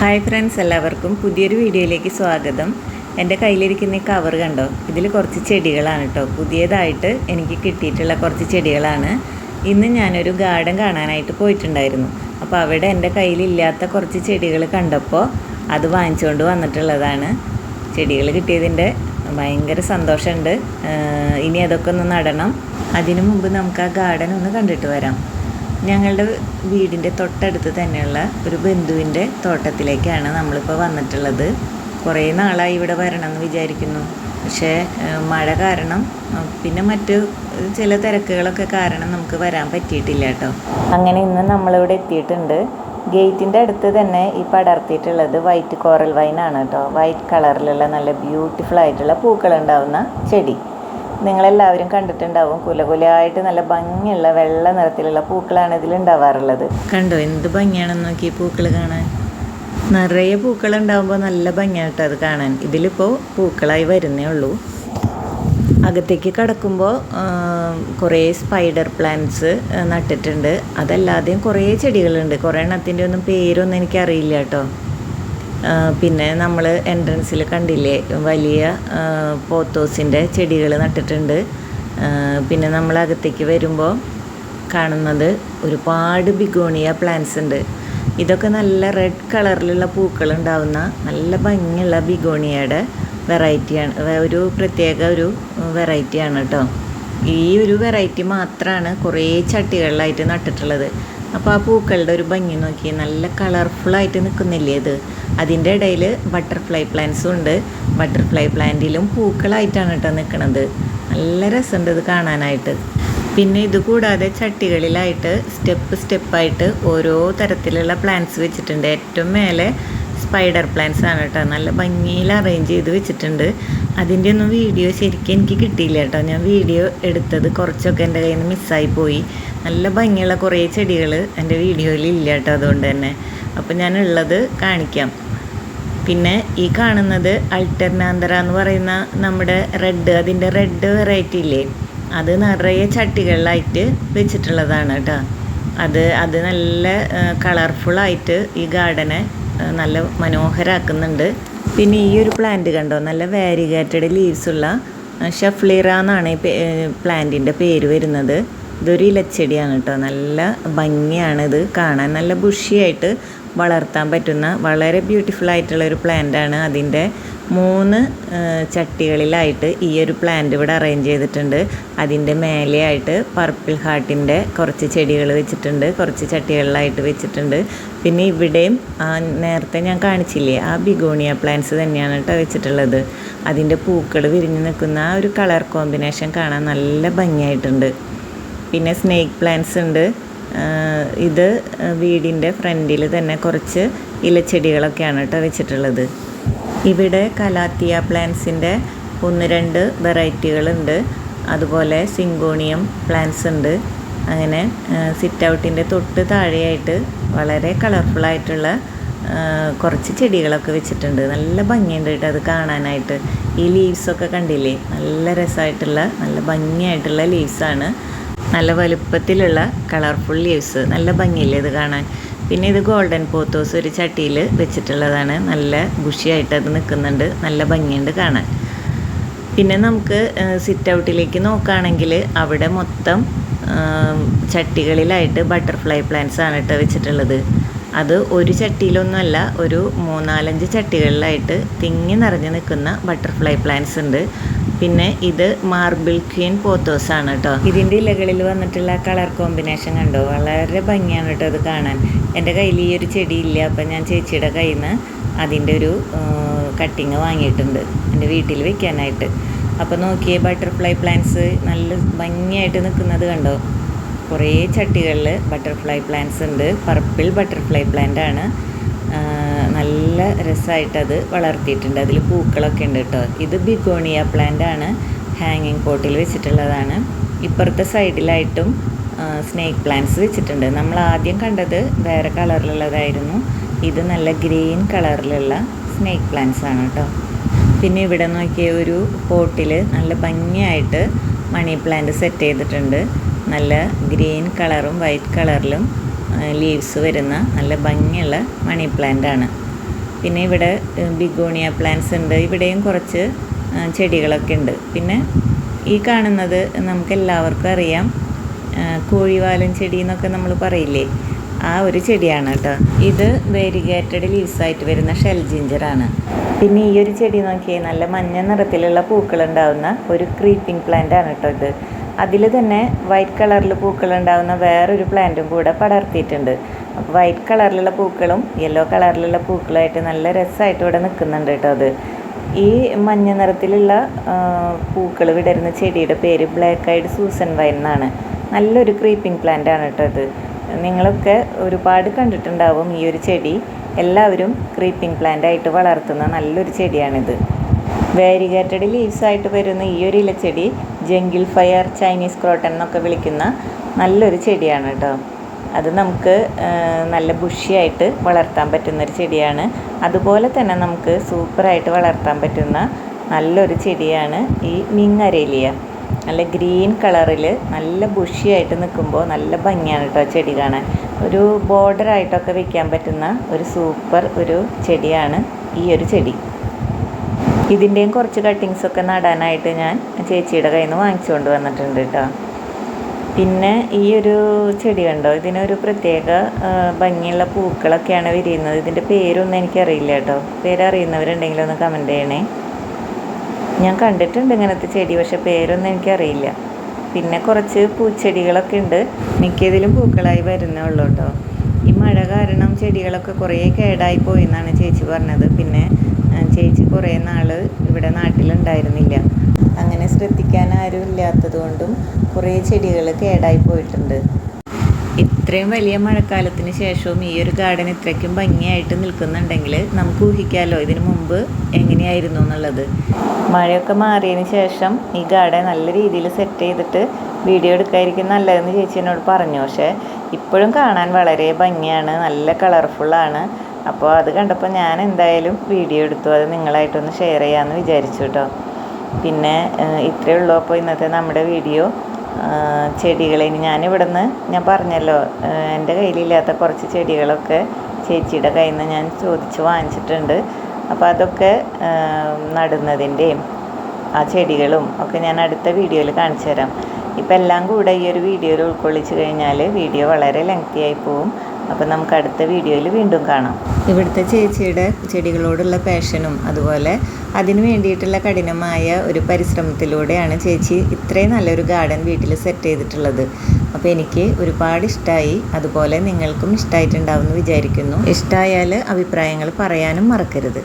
Hi friends എല്ലാവർക്കും പുതിയൊരു വീഡിയോയിലേക്ക് സ്വാഗതം. എന്റെ കയ്യിലിരിക്കുന്ന ഈ കവർ കണ്ടോ? ഇതിൽ കുറച്ച് ചെടികളാണ് കേട്ടോ. പുതിയതായിട്ട് എനിക്ക് കിട്ടിയിട്ടുള്ള കുറച്ച് ചെടികളാണ്. ഇന്ന് ഞാനൊരു ഗാർഡൻ കാണാനായിട്ട് പോയിട്ടുണ്ടായിരുന്നു. അപ്പോൾ അവിടെ എന്റെ കയ്യിലില്ലാത്ത കുറച്ച് ചെടികൾ കണ്ടപ്പോൾ അത് വാങ്ങിച്ചുകൊണ്ട് വന്നിട്ടുള്ളതാണ്. ചെടികൾ കിട്ടിയതിന്റെ ഭയങ്കര സന്തോഷമുണ്ട്. ഇനി അതൊക്കെ ഒന്ന് നടണം. അതിനു മുമ്പ് നമുക്ക് ആ ഗാർഡൻ ഒന്ന് കണ്ടിട്ട് വരാം. ഞങ്ങളുടെ വീടിന്റെ തൊട്ടടുത്ത് തന്നെയുള്ള ഒരു ബന്ധുവിന്റെ തോട്ടത്തിലേക്കാണ് നമ്മളിപ്പോൾ വന്നിട്ടുള്ളത്. കുറേ നാളായി ഇവിടെ വരണം എന്ന് വിചാരിക്കുന്നു. പക്ഷേ മഴ കാരണം പിന്നെ മറ്റ് ചില തിരക്കുകളൊക്കെ കാരണം നമുക്ക് വരാൻ പറ്റിയിട്ടില്ല കേട്ടോ. അങ്ങനെ ഇന്ന് നമ്മളിവിടെ എത്തിയിട്ടുണ്ട്. ഗേറ്റിന്റെ അടുത്ത് തന്നെ ഈ പടർത്തിയിട്ടുള്ളത് വൈറ്റ് കോറൽ വൈനാണ് കേട്ടോ. വൈറ്റ് കളറിലുള്ള നല്ല ബ്യൂട്ടിഫുൾ ആയിട്ടുള്ള പൂക്കളുണ്ടാവുന്ന ചെടി. നിങ്ങളെല്ലാവരും കണ്ടിട്ടുണ്ടാവും. കുലകുലയായിട്ട് നല്ല ഭംഗിയുള്ള വെള്ള നിറത്തിലുള്ള പൂക്കളാണ് ഇതിൽ ഉണ്ടാവാറുള്ളത്. കണ്ടോ എന്ത് ഭംഗിയാണെന്ന് നോക്കി പൂക്കൾ കാണാൻ. നിറയെ പൂക്കൾ ഉണ്ടാകുമ്പോൾ നല്ല ഭംഗിയാണ് കേട്ടോ അത് കാണാൻ. ഇതിലിപ്പോൾ പൂക്കളായി വരുന്നേ ഉള്ളൂ. അകത്തേക്ക് കടക്കുമ്പോൾ കുറേ സ്പൈഡർ പ്ലാന്റ്സ് നട്ടിട്ടുണ്ട്. അതല്ലാതെയും കുറേ ചെടികളുണ്ട്. കുറേ എണ്ണത്തിന്റെ ഒന്നും പേരൊന്നും എനിക്കറിയില്ല കേട്ടോ. പിന്നെ നമ്മൾ എൻട്രൻസിൽ കണ്ടില്ലേ വലിയ പോത്തോസിന്റെ ചെടികൾ നട്ടിട്ടുണ്ട്. പിന്നെ നമ്മൾ അകത്തേക്ക് വരുമ്പോൾ കാണുന്നത് ഒരുപാട് ബിഗോണിയ പ്ലാന്റ്സ് ഉണ്ട്. ഇതൊക്കെ നല്ല റെഡ് കളറിലുള്ള പൂക്കൾ ഉണ്ടാവുന്ന നല്ല ഭംഗിയുള്ള ബിഗോണിയയുടെ വെറൈറ്റിയാണ് ഒരു പ്രത്യേക ഒരു വെറൈറ്റിയാണ് കേട്ടോ ഈ ഒരു വെറൈറ്റി മാത്രമാണ് കുറേ ചട്ടികളിലായിട്ട് നട്ടിട്ടുള്ളത്. അപ്പോൾ ആ പൂക്കളുടെ ഒരു ഭംഗി നോക്കി നല്ല കളർഫുള്ളായിട്ട് നിൽക്കുന്നില്ലേ ഇത്. അതിന്റെ ഇടയിൽ ബട്ടർഫ്ലൈ പ്ലാന്റ്സും ഉണ്ട്. ബട്ടർഫ്ലൈ പ്ലാന്റിലും പൂക്കളായിട്ടാണ് കേട്ടോ നിൽക്കുന്നത് നല്ല രസമുണ്ട് ഇത് കാണാനായിട്ട്. പിന്നെ ഇത് കൂടാതെ ചട്ടികളിലായിട്ട് സ്റ്റെപ്പ് സ്റ്റെപ്പായിട്ട് ഓരോ തരത്തിലുള്ള പ്ലാന്റ്സ് വെച്ചിട്ടുണ്ട്. ഏറ്റവും മേലെ സ്പൈഡർ പ്ലാന്റ്സ് ആണ് കേട്ടോ. നല്ല ഭംഗിയിൽ അറേഞ്ച് ചെയ്ത് വെച്ചിട്ടുണ്ട്. അതിന്റെ ഒന്നും വീഡിയോ ശരിക്കും എനിക്ക് കിട്ടിയില്ല കേട്ടോ. ഞാൻ വീഡിയോ എടുത്തത് കുറച്ചൊക്കെ എന്റെ കയ്യിൽ നിന്ന് മിസ്സായി പോയി. നല്ല ഭംഗിയുള്ള കുറേ ചെടികൾ എന്റെ വീഡിയോയിൽ ഇല്ല കേട്ടോ അതുകൊണ്ട് തന്നെ. അപ്പോൾ ഞാൻ ഉള്ളത് കാണിക്കാം. പിന്നെ ഈ കാണുന്നത് അൾട്ടർനാന്തര എന്ന് പറയുന്ന നമ്മുടെ റെഡ് അതിന്റെ റെഡ് വെറൈറ്റി ഇല്ലേ? അത് നിറയെ ചട്ടികളിലായിട്ട് വെച്ചിട്ടുള്ളതാണ് കേട്ടോ. അത് അത് നല്ല കളർഫുള്ളായിട്ട് ഈ ഗാർഡനെ നല്ല മനോഹരമാക്കുന്നുണ്ട് പിന്നെ ഈ ഒരു പ്ലാന്റ് കണ്ടോ? നല്ല വാരിഗേറ്റഡ് ലീവ്സ് ഉള്ള ഷഫ്ലീറ എന്നാണ് ഈ പ്ലാന്റിന്റെ പേര് വരുന്നത്. ഇതൊരു ഇലച്ചെടിയാണ് കേട്ടോ. നല്ല ഭംഗിയാണിത് കാണാൻ നല്ല ബുഷിയായിട്ട് വളർത്താൻ പറ്റുന്ന വളരെ ബ്യൂട്ടിഫുൾ ആയിട്ടുള്ള ഒരു പ്ലാന്റാണ് അതിന്റെ മൂന്ന് ചട്ടികളിലായിട്ട് ഈ ഒരു പ്ലാന്റ് ഇവിടെ അറേഞ്ച് ചെയ്തിട്ടുണ്ട്. അതിന്റെ മേലെയായിട്ട് പർപ്പിൾ ഹാർട്ടിന്റെ കുറച്ച് ചെടികൾ വെച്ചിട്ടുണ്ട്. കുറച്ച് ചട്ടികളിലായിട്ട് വെച്ചിട്ടുണ്ട്. പിന്നെ ഇവിടെയും നേരത്തെ ഞാൻ കാണിച്ചില്ലേ ആ ബിഗോണിയ പ്ലാന്റ്സ് തന്നെയാണ് കേട്ടോ വെച്ചിട്ടുള്ളത്. അതിന്റെ പൂക്കൾ വിരിഞ്ഞു നിൽക്കുന്ന ആ ഒരു കളർ കോമ്പിനേഷൻ കാണാൻ നല്ല ഭംഗിയായിട്ടുണ്ട്. പിന്നെ സ്നേക്ക് പ്ലാന്റ്സ് ഉണ്ട്. ഇത് വീടിന്റെ ഫ്രണ്ടിൽ തന്നെ കുറച്ച് ഇലച്ചെടികളൊക്കെയാണ് കേട്ടോ വെച്ചിട്ടുള്ളത്. ഇവിടെ കലാത്തിയ പ്ലാന്റ്സിന്റെ ഒന്ന് രണ്ട് വെറൈറ്റികളുണ്ട്. അതുപോലെ സിങ്കോണിയം പ്ലാന്റ്സ് ഉണ്ട്. അങ്ങനെ സിറ്റ് ഔട്ടിന്റെ തൊട്ട് താഴെയായിട്ട് വളരെ കളർഫുള്ളായിട്ടുള്ള കുറച്ച് ചെടികളൊക്കെ വെച്ചിട്ടുണ്ട്. നല്ല ഭംഗിയുണ്ട് കേട്ടോ അത് കാണാനായിട്ട്. ഈ ലീവ്സൊക്കെ കണ്ടില്ലേ? നല്ല രസമായിട്ടുള്ള നല്ല ഭംഗിയായിട്ടുള്ള ലീവ്സാണ് നല്ല വലുപ്പത്തിലുള്ള കളർഫുൾ ലീവ്സ് നല്ല ഭംഗിയില്ലേ ഇത് കാണാൻ? പിന്നെ ഇത് ഗോൾഡൻ പോത്തോസ് ഒരു ചട്ടിയിൽ വെച്ചിട്ടുള്ളതാണ്. നല്ല ബുഷിയായിട്ട് അത് നിൽക്കുന്നുണ്ട്. നല്ല ഭംഗിയുണ്ട് കാണാൻ. പിന്നെ നമുക്ക് സിറ്റ് ഔട്ടിലേക്ക് നോക്കുകയാണെങ്കിൽ അവിടെ മൊത്തം ചട്ടികളിലായിട്ട് ബട്ടർഫ്ലൈ പ്ലാന്റ്സ് ആണ് കേട്ടോ വെച്ചിട്ടുള്ളത്. അത് ഒരു ചട്ടിയിലൊന്നുമല്ല ഒരു മൂന്നാലഞ്ച് ചട്ടികളിലായിട്ട് തിങ്ങി നിറഞ്ഞു നിൽക്കുന്ന ബട്ടർഫ്ലൈ പ്ലാന്റ്സ് ഉണ്ട്. പിന്നെ ഇത് മാർബിൾ ക്വീൻ പോത്തോസ് ആണ് കേട്ടോ ഇതിന്റെ ഇലകളിൽ വന്നിട്ടുള്ള കളർ കോമ്പിനേഷൻ കണ്ടോ? വളരെ ഭംഗിയാണ് കേട്ടോ അത് കാണാൻ. എന്റെ കയ്യിൽ ഈ ഒരു ചെടി ഇല്ല അപ്പം ഞാൻ ചേച്ചിയുടെ കയ്യിൽ നിന്ന് അതിന്റെ ഒരു കട്ടിങ് വാങ്ങിയിട്ടുണ്ട്. എന്റെ വീട്ടിൽ വെക്കാനായിട്ട്. അപ്പോൾ നോക്കിയേ ബട്ടർഫ്ലൈ പ്ലാന്റ്സ് നല്ല ഭംഗിയായിട്ട് നിൽക്കുന്നത് കണ്ടോ? കുറേ ചട്ടികളിൽ ബട്ടർഫ്ലൈ പ്ലാന്റ്സ് ഉണ്ട്. പർപ്പിൾ ബട്ടർഫ്ലൈ പ്ലാന്റ് ആണ്. നല്ല രസമായിട്ടത് വളർത്തിയിട്ടുണ്ട്. അതിൽ പൂക്കളൊക്കെ ഉണ്ട് കേട്ടോ ഇത് ബിഗോണിയ പ്ലാന്റ് ആണ്. ഹാങ്ങിങ് പോട്ടിൽ വെച്ചിട്ടുള്ളതാണ്. ഇപ്പുറത്തെ സൈഡിലായിട്ടും സ്നേക്ക് പ്ലാന്റ്സ് വെച്ചിട്ടുണ്ട്. നമ്മൾ ആദ്യം കണ്ടത് വേറെ കളറിലുള്ളതായിരുന്നു ഇത് നല്ല ഗ്രീൻ കളറിലുള്ള സ്നേക്ക് പ്ലാന്റ്സ് ആണ് കേട്ടോ പിന്നെ ഇവിടെ നോക്കിയ ഒരു പോട്ടിൽ നല്ല ഭംഗിയായിട്ട് മണി പ്ലാന്റ് സെറ്റ് ചെയ്തിട്ടുണ്ട്. നല്ല ഗ്രീൻ കളറും വൈറ്റ് കളറിലും ലീവ്സ് വരുന്ന നല്ല ഭംഗിയുള്ള മണി പ്ലാന്റ് ആണ്. പിന്നെ ഇവിടെ ബിഗോണിയ പ്ലാന്റ്സ് ഉണ്ട്. ഇവിടെയും കുറച്ച് ചെടികളൊക്കെ ഉണ്ട്. പിന്നെ ഈ കാണുന്നത് നമുക്ക് എല്ലാവർക്കും അറിയാം കോഴിവാലൻ ചെടി എന്നൊക്കെ നമ്മൾ പറയില്ലേ? ആ ഒരു ചെടിയാണ് കേട്ടോ. ഇത് വേരിഗേറ്റഡ് ലീവ്സായിട്ട് വരുന്ന ഷെൽ ജിഞ്ചറാണ് പിന്നെ ഈ ഒരു ചെടി നോക്കിയാൽ നല്ല മഞ്ഞ നിറത്തിലുള്ള പൂക്കൾ ഉണ്ടാവുന്ന ഒരു ക്രീപ്പിംഗ് പ്ലാന്റ് ആണ് കേട്ടോ ഇത്. അതിൽ തന്നെ വൈറ്റ് കളറിൽ പൂക്കൾ ഉണ്ടാകുന്ന വേറൊരു പ്ലാന്റും കൂടെ പടർത്തിയിട്ടുണ്ട്. അപ്പോൾ വൈറ്റ് കളറിലുള്ള പൂക്കളും യെല്ലോ കളറിലുള്ള പൂക്കളുമായിട്ട് നല്ല രസമായിട്ട് ഇവിടെ നിൽക്കുന്നുണ്ട് കേട്ടോ അത്. ഈ മഞ്ഞ നിറത്തിലുള്ള പൂക്കൾ വിടരുന്ന ചെടിയുടെ പേര് ബ്ലാക്ക് ഐഡ് സൂസൻ വൈൻ എന്നാണ്. നല്ലൊരു ക്രീപ്പിംഗ് പ്ലാന്റ് ആണ് കേട്ടോ ഇത് നിങ്ങളൊക്കെ ഒരുപാട് കണ്ടിട്ടുണ്ടാവും ഈ ഒരു ചെടി. എല്ലാവരും ക്രീപ്പിംഗ് പ്ലാന്റ് ആയിട്ട് വളർത്തുന്ന നല്ലൊരു ചെടിയാണിത്. വേരിഗേറ്റഡ് ലീവ്സ് ആയിട്ട് വരുന്ന ഈ ഒരു ഇലച്ചെടി ജംഗിൾ ഫയർ ചൈനീസ് ക്രോട്ടൺ എന്നൊക്കെ വിളിക്കുന്ന നല്ലൊരു ചെടിയാണ് കേട്ടോ അത് നമുക്ക് നല്ല ബുഷിയായിട്ട് വളർത്താൻ പറ്റുന്ന ഒരു ചെടിയാണ്. അതുപോലെ തന്നെ നമുക്ക് സൂപ്പറായിട്ട് വളർത്താൻ പറ്റുന്ന നല്ലൊരു ചെടിയാണ് ഈ മിങ്ങരേലിയ നല്ല ഗ്രീൻ കളറിൽ നല്ല ബുഷിയായിട്ട് നിൽക്കുമ്പോൾ നല്ല ഭംഗിയാണ് കേട്ടോ ചെടി കാണാൻ. ഒരു ബോർഡറായിട്ടൊക്കെ വെക്കാൻ പറ്റുന്ന ഒരു സൂപ്പർ ഒരു ചെടിയാണ് ഈ ഒരു ചെടി. ഇതിന്റെയും കുറച്ച് കട്ടിങ്സ് ഒക്കെ നടാനായിട്ട് ഞാൻ ചേച്ചിയുടെ കയ്യിൽ നിന്ന് വാങ്ങിച്ചുകൊണ്ട് വന്നിട്ടുണ്ട് കേട്ടോ പിന്നെ ഈ ഒരു ചെടി കണ്ടോ? ഇതിനൊരു പ്രത്യേക ഭംഗിയുള്ള പൂക്കളൊക്കെയാണ് വിരിയുന്നത്. ഇതിന്റെ പേരൊന്നും എനിക്കറിയില്ല കേട്ടോ പേരറിയുന്നവരുണ്ടെങ്കിൽ ഒന്ന് കമന്റ് ചെയ്യണേ. ഞാൻ കണ്ടിട്ടുണ്ട് ഇങ്ങനത്തെ ചെടി പക്ഷെ പേരൊന്നും എനിക്കറിയില്ല. പിന്നെ കുറച്ച് പൂച്ചെടികളൊക്കെ ഉണ്ട്. മിക്കതിലും പൂക്കളായി വരുന്നേ ഉള്ളൂ കേട്ടോ ഈ മഴ കാരണം ചെടികളൊക്കെ കുറേ കേടായി പോയി എന്നാണ് ചേച്ചി പറഞ്ഞത്. പിന്നെ ചേച്ചി കുറേ നാൾ ഇവിടെ നാട്ടിലുണ്ടായിരുന്നില്ല. അങ്ങനെ ശ്രദ്ധിക്കാൻ ആരും ഇല്ലാത്തത് കൊണ്ടും കുറേ ചെടികൾ കേടായി പോയിട്ടുണ്ട്. ഇത്രയും വലിയ മഴക്കാലത്തിന് ശേഷവും ഈ ഒരു ഗാർഡൻ ഇത്രയ്ക്കും ഭംഗിയായിട്ട് നിൽക്കുന്നുണ്ടെങ്കിൽ നമുക്ക് ഊഹിക്കാമല്ലോ ഇതിനു മുമ്പ് എങ്ങനെയായിരുന്നു എന്നുള്ളത്. മഴയൊക്കെ മാറിയതിന് ശേഷം ഈ ഗാർഡൻ നല്ല രീതിയിൽ സെറ്റ് ചെയ്തിട്ട് വീഡിയോ എടുക്കാതിരിക്കും നല്ലതെന്ന് ചേച്ചി എന്നോട് പറഞ്ഞു. പക്ഷേ ഇപ്പോഴും കാണാൻ വളരെ ഭംഗിയാണ് നല്ല കളർഫുള്ളാണ്. അപ്പോൾ അത് കണ്ടപ്പോൾ ഞാൻ എന്തായാലും വീഡിയോ എടുത്തു. അത് നിങ്ങളായിട്ടൊന്ന് ഷെയർ ചെയ്യാമെന്ന് വിചാരിച്ചു കേട്ടോ പിന്നെ ഇത്രയേ ഉള്ളൂ. അപ്പോൾ ഇന്നത്തെ നമ്മുടെ വീഡിയോ ചെടികളെ ഇനി നിന്ന് ഞാൻ പറഞ്ഞല്ലോ എന്റെ കയ്യിലില്ലാത്ത കുറച്ച് ചെടികളൊക്കെ ചേച്ചിയുടെ കയ്യിൽ നിന്ന് ഞാൻ ചോദിച്ച് വാങ്ങിച്ചിട്ടുണ്ട്. അപ്പോൾ അതൊക്കെ നടുന്നതിന്റെയും ആ ചെടികളും ഒക്കെ ഞാൻ അടുത്ത വീഡിയോയിൽ കാണിച്ചു തരാം. ഇപ്പം എല്ലാം കൂടെ ഈ ഒരു വീഡിയോയിൽ ഉൾക്കൊള്ളിച്ച് കഴിഞ്ഞാൽ വീഡിയോ വളരെ ലെങ്തി ആയി പോവും. അപ്പോൾ നമുക്ക് അടുത്ത വീഡിയോയിൽ വീണ്ടും കാണാം. ഇവിടുത്തെ ചേച്ചിയുടെ ചെടികളോടുള്ള പാഷനും അതുപോലെ അതിനു വേണ്ടിയിട്ടുള്ള കഠിനമായ ഒരു പരിശ്രമത്തിലൂടെയാണ് ചേച്ചി ഇത്രയും നല്ലൊരു ഗാർഡൻ വീട്ടിൽ സെറ്റ് ചെയ്തിട്ടുള്ളത്. അപ്പോൾ എനിക്ക് ഒരുപാട് ഇഷ്ടമായി അതുപോലെ നിങ്ങൾക്കും ഇഷ്ടമായിട്ടുണ്ടാവുമെന്ന് വിചാരിക്കുന്നു. ഇഷ്ടമായാൽ അഭിപ്രായങ്ങൾ പറയാനും മറക്കരുത്.